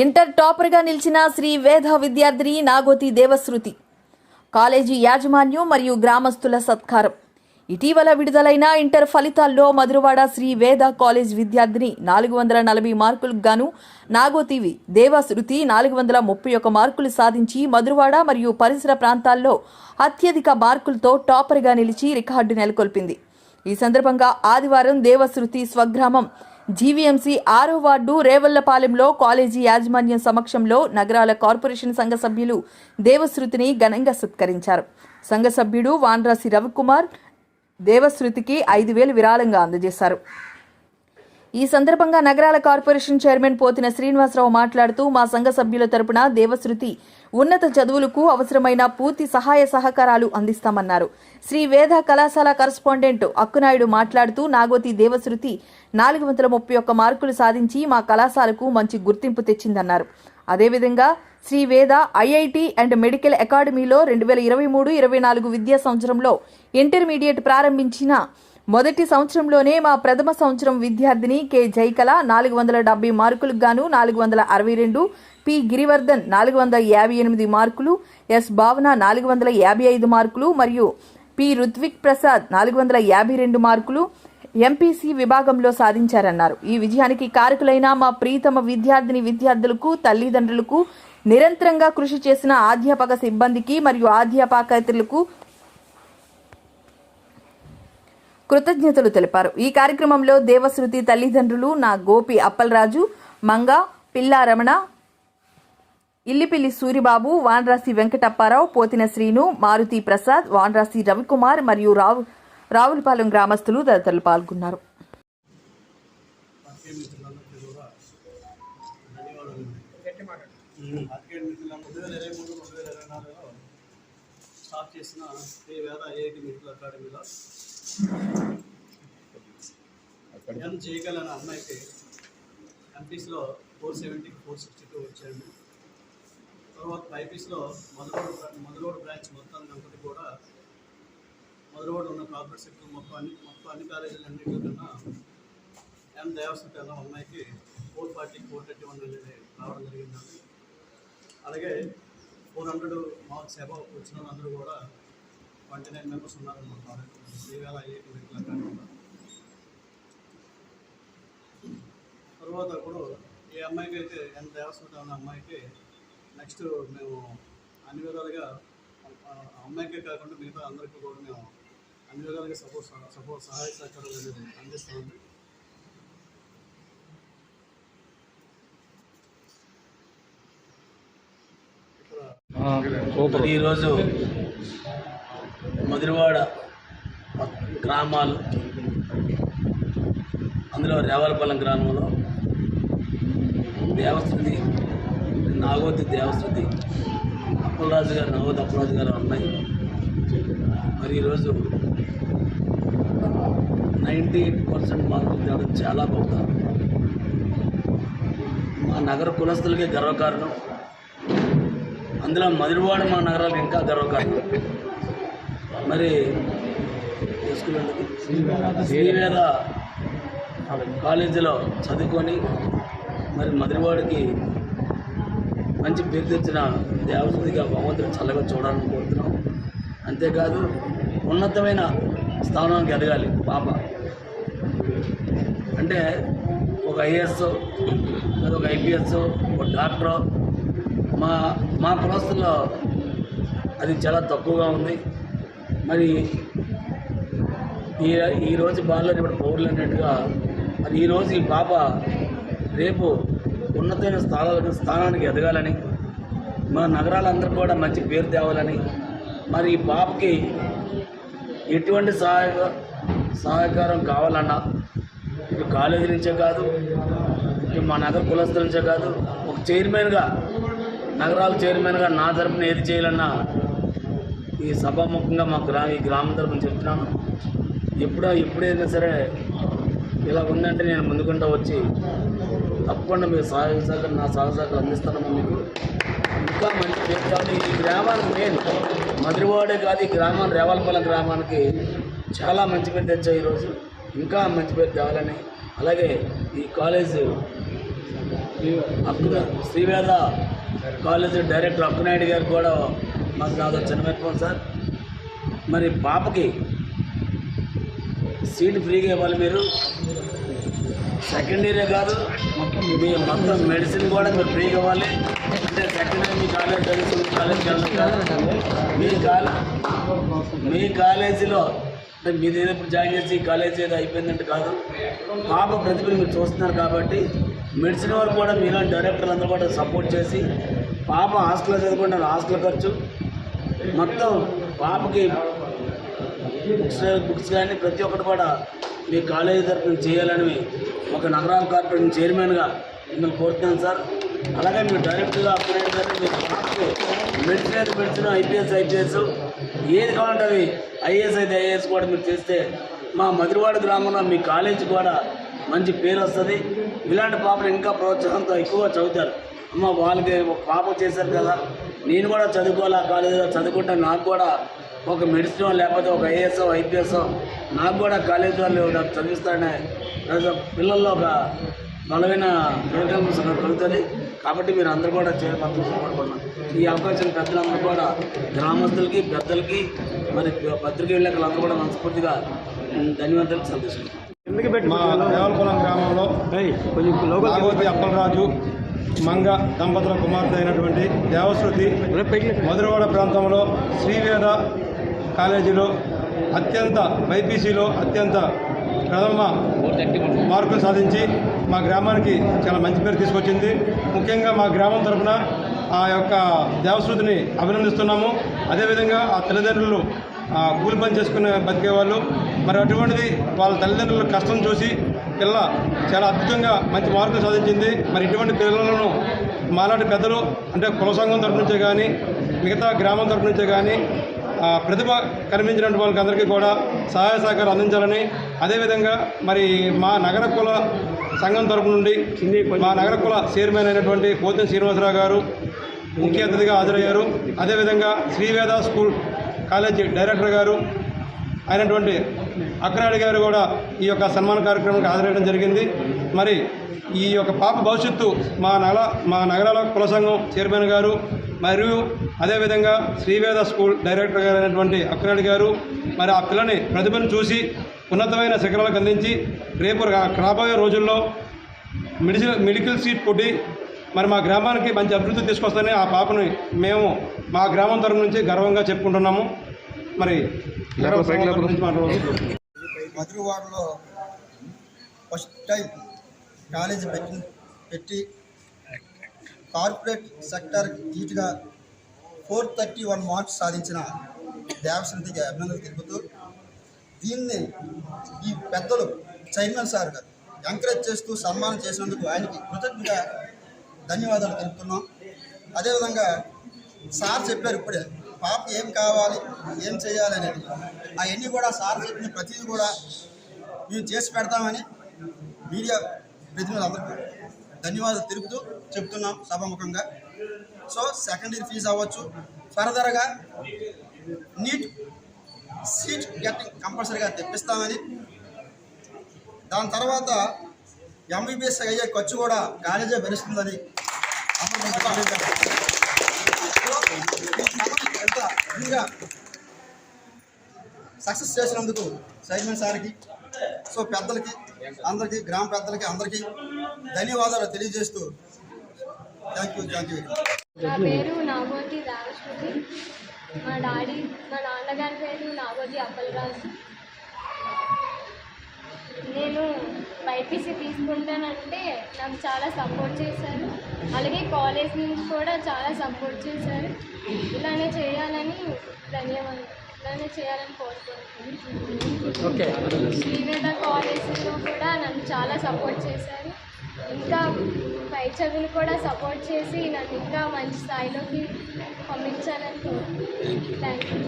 Inter టాపర్గా నిలిచిన శ్రీ వేద విద్యార్థిని నాగోతి దేవశ్రుతి. కాలేజీ యాజమాన్యం మరియు గ్రామస్తుల సత్కారం. ఇటీవల విడుదలైన ఇంటర్ ఫలితాల్లో మధురవాడ శ్రీ వేద కాలేజ్ విద్యార్థిని నాలుగు వందల నలభై మార్కులకు గాను నాగోతివి దేవశ్రుతి నాలుగు వందల ముప్పై ఒక మార్కులు సాధించి మధురవాడ మరియు పరిసర ప్రాంతాల్లో అత్యధిక మార్కులతో టాపర్గా నిలిచి రికార్డు నెలకొల్పింది. ఈ సందర్భంగా ఆదివారం దేవశ్రుతి స్వగ్రామం జీవీఎంసీ ఆరో వార్డు రేవళ్ళపాలెంలో కాలేజీ యాజమాన్యం సమక్షంలో నగరాల కార్పొరేషన్ సంఘ సభ్యులు దేవశ్రుతిని ఘనంగా సత్కరించారు. సంఘ సభ్యుడు వాన్రాసి రవికుమార్ దేవశ్రుతికి ఐదు వేలు విరాళంగా అందజేశారు. ఈ సందర్భంగా నగరాల కార్పొరేషన్ చైర్మన్ పోతిన శ్రీనివాసరావు మాట్లాడుతూ మా సంఘ సభ్యుల తరపున దేవశ్రుతి ఉన్నత చదువులకు అవసరమైన పూర్తి సహాయ సహకారాలు అందిస్తామన్నారు. శ్రీ వేద కళాశాల కరస్పాండెంట్ అక్కునాయుడు మాట్లాడుతూ నాగోతి దేవశృతి నాలుగు వందల ముప్పై ఒక్క మార్కులు సాధించి మా కళాశాలకు మంచి గుర్తింపు తెచ్చిందన్నారు. అదేవిధంగా శ్రీ వేద ఐఐటి అండ్ మెడికల్ అకాడమీలో రెండు వేల ఇరవై మూడు ఇరవై నాలుగు విద్యా సంవత్సరంలో ఇంటర్మీడియట్ ప్రారంభించిన మొదటి సంవత్సరంలోనే మా ప్రథమ సంవత్సరం విద్యార్థిని కె. జైకల నాలుగు వందల డెబ్బై మార్కులకు గాను నాలుగు వందల అరవై రెండు పి. గిరివర్ధన్ నాలుగు వందల యాభై ఎనిమిది మార్కులు ఎస్. భావన నాలుగు వందల యాభై ఐదు మార్కులు మరియు పి. రుత్విక్ ప్రసాద్ నాలుగు వందల యాభై రెండు మార్కులు ఎంపీసీ విభాగంలో సాధించారన్నారు. ఈ విజయానికి కారకులైన మా ప్రీతమ విద్యార్థిని విద్యార్థులకు తల్లిదండ్రులకు నిరంతరంగా కృషి చేసిన అధ్యాపక సిబ్బందికి మరియు అధ్యాపకేతరులకు కృతజ్ఞతలు తెలిపారు. ఈ కార్యక్రమంలో దేవశ్రుతి తల్లిదండ్రులు నా గోపి అప్పలరాజు మంగ పిల్లా రమణ ఇల్లిపిల్లి సూరిబాబు వాన్రాసి వెంకటప్పారావు పోతిన శ్రీను మారుతి ప్రసాద్ వాన్రాసి రవికుమార్ మరియు రావు రావులపాలెం గ్రామస్తులు తదితరులు పాల్గొన్నారు. స్టార్ట్ చేసిన వేద అకాడమీలో జయకల్ అనే అమ్మాయికి ఎంపీస్లో ఫోర్ సెవెంటీకి ఫోర్ సిక్స్టీ టూ వచ్చాయండి తర్వాత బైపీస్లో మధురోడ్ మధురోడ్ బ్రాంచ్ మొత్తం అంతటి కూడా మధురోడ్ ఉన్న కార్పొరేట్ సెక్టర్ మొత్తం అన్ని మొత్తం అన్ని కాలేజీలు అన్నింటికన్నా ఎం దేవస్థానం అన్న అమ్మాయికి four forty four thirty one అనేది రావడం జరిగిందండి అలాగే ఫోర్ హండ్రెడ్ మార్క్స్ అబవ్ వచ్చిన వాళ్ళందరూ కూడా ట్వంటీ నైన్ మెంబర్స్ ఉన్నారన్నమాట శ్రీవేళ ఐఐటి మెడికల్ అకాడమీలో. తర్వాత ఇప్పుడు ఈ అమ్మాయికి అయితే ఎన్ దేవస్థానం అన్న అమ్మాయికి నెక్స్ట్ మేము అన్ని విధాలుగా అమ్మాయికే కాకుండా మిగతా అందరికీ కూడా మేము అన్ని విధాలుగా సపోర్ట్ సపోర్ట్ సహాయ సహకారాలు అనేది అందిస్తామండి ఈరోజు మధురవాడ గ్రామాలు అందులో రేవలపాలెం గ్రామంలో దేవస్థుతి నాగవతి దేవస్థుతి అప్పలరాజు గారు నాగవతి అప్పలరాజు గారు ఉన్నాయి మరి ఈరోజు నైంటీ ఎయిట్ పర్సెంట్ మార్కులు తేవడం చాలా గొప్ప. మా నగర కులస్తులకే గర్వకారణం. అందులో మధురవాడ మా నగరాలకు ఇంకా గర్వకారణం. మరి తీసుకునేందుకు శ్రీవేద కాలేజీలో చదువుకొని మరి మధురవాడికి మంచి పేరు తెచ్చిన దేవస్థితిగా భగవంతుడు చల్లగా చూడాలని కోరుతున్నాం. అంతేకాదు ఉన్నతమైన స్థానానికి ఎదగాలి పాప. అంటే ఒక ఐఏఎస్ లేదా ఒక ఐపీఎస్ ఒక డాక్టర్. మా మా కులస్తుల్లో అది చాలా తక్కువగా ఉంది. మరి ఈ ఈరోజు బాల్లో ఇప్పుడు పౌరులు అన్నట్టుగా మరి ఈరోజు ఈ పాప రేపు ఉన్నతమైన స్థానాలకు స్థానానికి ఎదగాలని మన నగరాలందరూ కూడా మంచి పేరు తేవాలని మరి ఈ పాపకి ఎటువంటి సహాయ సహకారం కావాలన్నా ఇటు కాలేజీ నుంచే కాదు ఇటు మా నగర కులస్తుల నుంచే కాదు ఒక చైర్మన్గా నగరాల చైర్మన్గా నా తరపున ఏది చేయాలన్నా ఈ సభాముఖంగా మా గ్రా ఈ గ్రామం తరపున చెప్తున్నాను. ఎప్పుడో ఎప్పుడైనా సరే ఇలా ఉందంటే నేను ముందుకుంటూ వచ్చి తప్పకుండా మీరు సహాయ సహకారం నా సహాయ సహకారం అందిస్తానమ్మా మీకు. ఇంకా మంచి పేరు కాదు ఈ గ్రామానికి మెయిన్ మధురవాడే కాదు ఈ గ్రామాన్ని రేవాలపాలెం గ్రామానికి చాలా మంచి పేరు తెచ్చాయి ఈరోజు. ఇంకా మంచి పేరు తేవాలని. అలాగే ఈ కాలేజ్ అక్కున శ్రీవేద కాలేజ్ డైరెక్టర్ అక్కునాయుడు గారు కూడా మాకు నాకు చిన్నమెత్తం సార్. మరి పాపకి సీట్ ఫ్రీగా ఇవ్వాలి మీరు. సెకండ్ ఇయరే కాదు. మీ మొత్తం మెడిసిన్ కూడా మీరు ఫ్రీ ఇవ్వాలి అంటే సెకండ్ ఇయర్ మీ కాలేజ్ చదువుకుని కాలేజ్కి వెళ్ళడం కాదు. మీ కాలే మీ కాలేజీలో అంటే మీరు ఏదో ఇప్పుడు జాయిన్ చేసి కాలేజ్ ఏదో అయిపోయిందంటే కాదు. పాప ప్రతిభను మీరు చూస్తున్నారు కాబట్టి మెడిసిన్ వాళ్ళు కూడా మీరు డైరెక్టర్లు అందరూ కూడా సపోర్ట్ చేసి పాప హాస్టల్లో చదువుకుంటారు హాస్టల్ ఖర్చు. మొత్తం పాపకి బుక్స్ బుక్స్ కానీ ప్రతి ఒక్కటి కూడా మీ కాలేజీ తరఫున చేయాలని ఒక నగరాల కార్పొరేషన్ చైర్మన్గా మిమ్మల్ని కోరుతున్నాను సార్. అలాగే మీరు డైరెక్ట్గా అప్గ్రేడ్ గారు మెడిసిన్ అయితే మెడిసిన్ ఐపీఎస్ ఐపీఎస్ ఏది కావాలంటే అవి ఐఏఎస్ అయితే ఐఏఎస్ కూడా మీరు చేస్తే మా మధురవాడ గ్రామంలో మీ కాలేజీ కూడా మంచి పేరు వస్తుంది. ఇలాంటి పాపలు ఇంకా ప్రోత్సాహంతో ఎక్కువగా చదువుతారు. అమ్మ వాళ్ళకి ఒక పాప చేశారు కదా నేను కూడా చదువుకోవాలి కాలేజీలో చదువుకుంటే నాకు కూడా ఒక మెడిసిన్ లేకపోతే ఒక ఐఏఎస్ ఐపీఎస్ నాకు కూడా కాలేజీ వాళ్ళు నాకు చదివిస్తారనే ప్రజ- పిల్లల్లో ఒక బలమైన ప్రోగ్రామ్ కలుగుతుంది కాబట్టి మీరు అందరూ కూడా చేయమని కోరుకుంటున్నాను ఈ అవకాశం పెద్దలందరూ కూడా గ్రామస్తులకి పెద్దలకి మరి పత్రికా విలేకరులందరూ కూడా మనస్ఫూర్తిగా ధన్యవాదాలు సంతోషం మా దేవలపురం గ్రామంలో నాగవతి అప్పలరాజు మంగ దంపతుల కుమార్తె అయినటువంటి దేవశ్రుతి మధురవాడ ప్రాంతంలో శ్రీవేద కాలేజీలో అత్యంత బైపీసీలో అత్యంత ప్రథమ మార్కులు సాధించి మా గ్రామానికి చాలా మంచి పేరు తీసుకొచ్చింది. ముఖ్యంగా మా గ్రామం తరఫున ఆ యొక్క దేవశ్రుతిని అభినందిస్తున్నాము. అదేవిధంగా ఆ తల్లిదండ్రులు కూలి పని చేసుకునే బతికేవాళ్ళు మరి అటువంటిది వాళ్ళ తల్లిదండ్రుల కష్టం చూసి పిల్ల చాలా అద్భుతంగా మంచి మార్కులు సాధించింది. మరి ఇటువంటి పిల్లలను మాలాంటి పెద్దలు అంటే కుల సంఘం తరపు నుంచే కానీ మిగతా గ్రామం తరపు నుంచే కానీ ప్రతిభ కనిపించినటువంటి వాళ్ళకి అందరికీ కూడా సహాయ సహకారం అందించాలని. అదేవిధంగా మరి మా నగర కుల సంఘం తరపు నుండి మా నగర కుల చైర్మన్ అయినటువంటి పోతిన శ్రీనివాసరావు గారు ముఖ్య అతిథిగా హాజరయ్యారు. అదేవిధంగా శ్రీవేద స్కూల్ కాలేజీ డైరెక్టర్ గారు అయినటువంటి అక్రాడి గారు కూడా ఈ యొక్క సన్మాన కార్యక్రమానికి హాజరయ్యడం జరిగింది. మరి ఈ యొక్క పాప భవిష్యత్తు మా నగర మా నగరాల కుల సంఘం చైర్మన్ గారు మరియు అదేవిధంగా శ్రీవేద స్కూల్ డైరెక్టర్ గారు అయినటువంటి అక్రాడి గారు మరి ఆ పిల్లని ప్రతిభను చూసి ఉన్నతమైన శిఖరాలకు అందించి రేపు రాబోయే రోజుల్లో మెడిసిన్ మెడికల్ సీట్ పోటీ మరి మా గ్రామానికి మంచి అభివృద్ధి తీసుకొస్తానని ఆ పాపని మేము మా గ్రామం తరపు నుంచి గర్వంగా చెప్పుకుంటున్నాము మరి. మధురవాడలో ఫస్ట్ టైం కాలేజీ పెట్టి పెట్టి కార్పొరేట్ సెక్టర్ నీట్గా ఫోర్ థర్టీ వన్ మార్క్స్ సాధించిన దేవశ్రీకి అభినందనలు తెలుపుతూ దీన్ని ఈ పెద్దలు చైర్మన్ సార్ గారు ఎంకరేజ్ చేస్తూ సన్మానం చేసినందుకు ఆయనకి కృతజ్ఞత ధన్యవాదాలు తెలుపుతున్నాం. అదేవిధంగా సార్ చెప్పారు ఇప్పుడే పాప ఏం కావాలి ఏం చేయాలి అనేది. అవన్నీ కూడా సార్ చెప్పిన ప్రతిదీ కూడా మేము చేసి పెడతామని మీడియా ప్రతినిధులందరికీ ధన్యవాదాలు తెలుపుతూ చెప్తున్నాం సభాముఖంగా. సో సెకండ్ ఇయర్ ఫీజు అవ్వచ్చు. ఫర్దర్గా నీట్ సీట్ గెట్టింగ్ కంపల్సరీగా తెప్పిస్తామని. దాని తర్వాత ఎంబీబీఎస్ అయ్యే ఖర్చు కూడా కాలేజే భరిస్తుందని ఎంత ఇదిగా సక్సెస్ చేసినందుకు చైర్మన్ సార్కి సో పెద్దలకి అందరికీ గ్రామ పెద్దలకి అందరికీ ధన్యవాదాలు తెలియజేస్తూ థ్యాంక్ యూ థ్యాంక్ యూ నా పేరు నాగోజీ రామశ్రుతి మా డాడీ మా నాన్నగారి పేరు నాగోతి అప్పలరాజు. నేను బైపీసీ తీసుకుంటానంటే నాకు చాలా సపోర్ట్ చేశారు. అలాగే కాలేజ్ నుంచి కూడా చాలా సపోర్ట్ చేశారు. ఇలానే చేయాలని ధన్యవాదాలు. ఇలానే చేయాలని కోరుకుంటున్నాను. శ్రీవేద కాలేజీలో కూడా నన్ను చాలా సపోర్ట్ చేశారు. ఇంకా పై చదువులు కూడా సపోర్ట్ చేసి నన్ను ఇంకా మంచి స్థాయిలోకి పంపించాలని థ్యాంక్ యూ